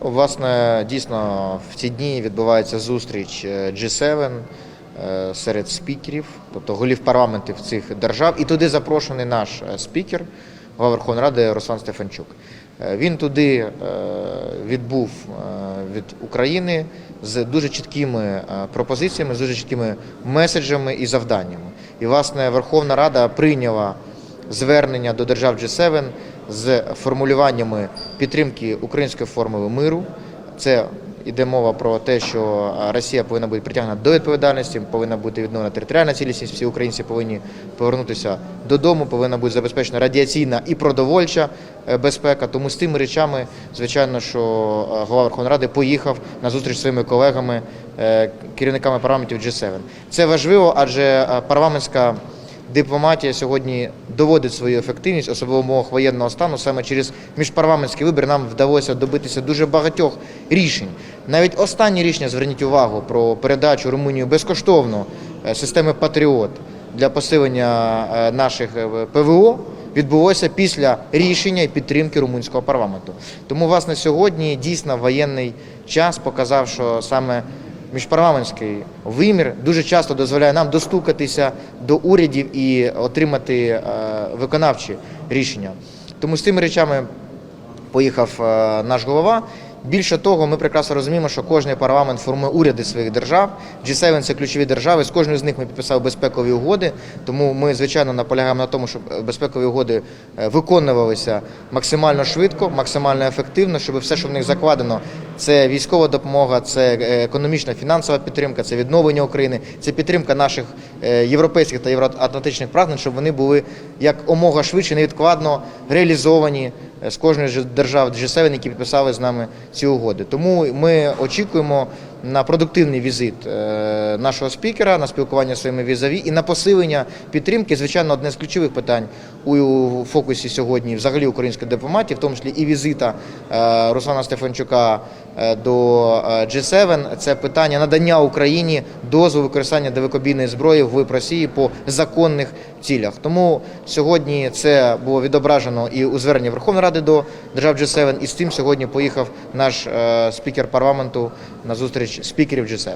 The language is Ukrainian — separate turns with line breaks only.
Власне, дійсно в ці дні відбувається зустріч е, G7 е, серед спікерів, тобто голів парламентів цих держав. І туди запрошений наш е, спікер, голова Верховної Ради Руслан Стефанчук. Він туди відбув від України з дуже чіткими пропозиціями, з дуже чіткими меседжами і завданнями. І, власне, Верховна Рада прийняла звернення до держав G7 з формулюваннями підтримки української формули миру. Це йде мова про те, що Росія повинна бути притягнена до відповідальності, повинна бути відновлена територіальна цілісність. Всі українці повинні повернутися додому, повинна бути забезпечена радіаційна і продовольча е, безпека. Тому з тими речами, звичайно, що е, голова Верховної Ради поїхав на зустріч зі своїми колегами, е, керівниками парламентів G7. Це важливо, адже парламентська дипломатія сьогодні доводить свою ефективність, особливо в умовах воєнного стану. Саме через міжпарламентський вибір нам вдалося добитися дуже багатьох рішень. Навіть останнє рішення, зверніть увагу про передачу Румунію безкоштовно е, системи Патріот для посилення е, наших е, ПВО. Відбулося після рішення і підтримки румунського парламенту. Тому, власне, сьогодні дійсно воєнний час показав, що саме міжпарламентський вимір дуже часто дозволяє нам достукатися до урядів і отримати е, виконавчі рішення. Тому з цими речами поїхав е, наш голова. Більше того, ми прекрасно розуміємо, що кожний парламент формує уряди своїх держав. G7 – це ключові держави. З кожною з них ми підписали безпекові угоди. Тому ми, звичайно, наполягаємо на тому, щоб безпекові угоди е, виконувалися максимально швидко, максимально ефективно, щоб все, що в них закладено, це військова допомога, це е, економічна фінансова підтримка, це відновлення України, це підтримка наших е, європейських та євроатлантичних прагнень, щоб вони були як омога швидше, невідкладно реалізовані е, з кожної держав G7, які підписали з нами ці угоди. Тому ми очікуємо на продуктивний візит нашого спікера, на спілкування з своїми візаві і на посилення підтримки. Звичайно, одне з ключових питань у фокусі сьогодні, взагалі української дипломатії, в тому числі і візита Руслана Стефанчука до е, G7, це питання надання Україні дозволу використання далекобійної зброї в Росії по законних цілях. Тому сьогодні це було відображено і у зверненні Верховної Ради до держав G7, і з тим сьогодні поїхав наш е, спікер парламенту на зустріч спікерів G7.